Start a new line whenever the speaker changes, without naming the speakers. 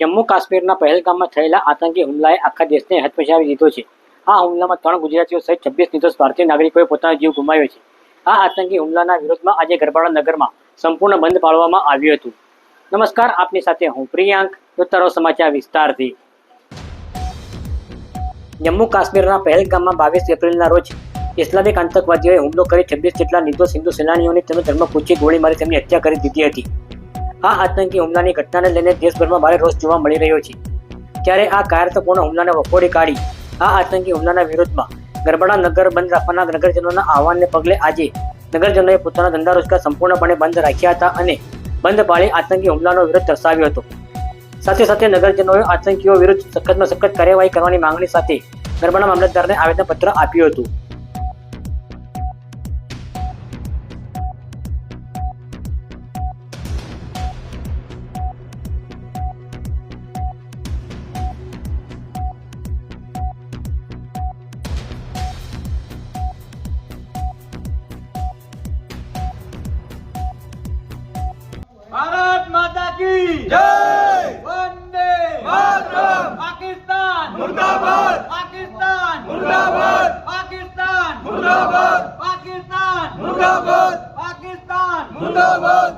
જમ્મુ કાશ્મીરના પહેલગામમાં થયેલા આતંકી હુમલાએ આખા દેશને હચમચાવી દીધો છે. આ હુમલામાં ત્રણ ગુજરાતીઓ સહિત છવ્વીસ નિર્દોષ ભારતીય નાગરિકોએ પોતાનો જીવ ગુમાવ્યો છે. આ આતંકી હુમલાના વિરોધમાં આજે ગરબાડા નગરમાં સંપૂર્ણ બંધ પાળવામાં આવ્યું હતું. નમસ્કાર, આપની સાથે હું પ્રિયાંક, ઉત્તરો સમાચાર વિસ્તારથી. જમ્મુ કાશ્મીરના પહેલગામમાં બાવીસ એપ્રિલના રોજ ઇસ્લામિક આતંકવાદીઓએ હુમલો કરી છવ્વીસ જેટલા નિર્દોષ હિન્દુ સેનાનીઓની પૂછી ગોળી મારી તેમની હત્યા કરી દીધી હતી. આ આતંકી હુમલાની ઘટનાને લઈને દેશભરમાં ભારે રોષ જોવા મળી રહ્યો છે. ત્યારે આ કાયરતાપૂર્ણ હુમલાને વખોડી કાઢી આ આતંકી હુમલાના વિરોધમાં ગરબડા નગર બંધ રાખવાના નગરજનોના આહવાનને પગલે આજે નગરજનોએ પોતાના ધંધા રોજગાર સંપૂર્ણપણે બંધ રાખ્યા હતા અને બંધ પાળી આતંકી હુમલાનો વિરોધ દર્શાવ્યો હતો. સાથે સાથે નગરજનોએ આતંકીઓ વિરુદ્ધ સખતમાં સખત કાર્યવાહી કરવાની માંગણી સાથે ગરબાના મામલતદારને આવેદનપત્ર આપ્યું હતું.
ભારત માતા કી
જય
વંદે
માતરમ
પાકિસ્તાન
મુર્દાબાદ
પાકિસ્તાન
મુર્દાબાદ
પાકિસ્તાન
મુર્દાબાદ
પાકિસ્તાન
મુર્દાબાદ
પાકિસ્તાન
મુર્દાબાદ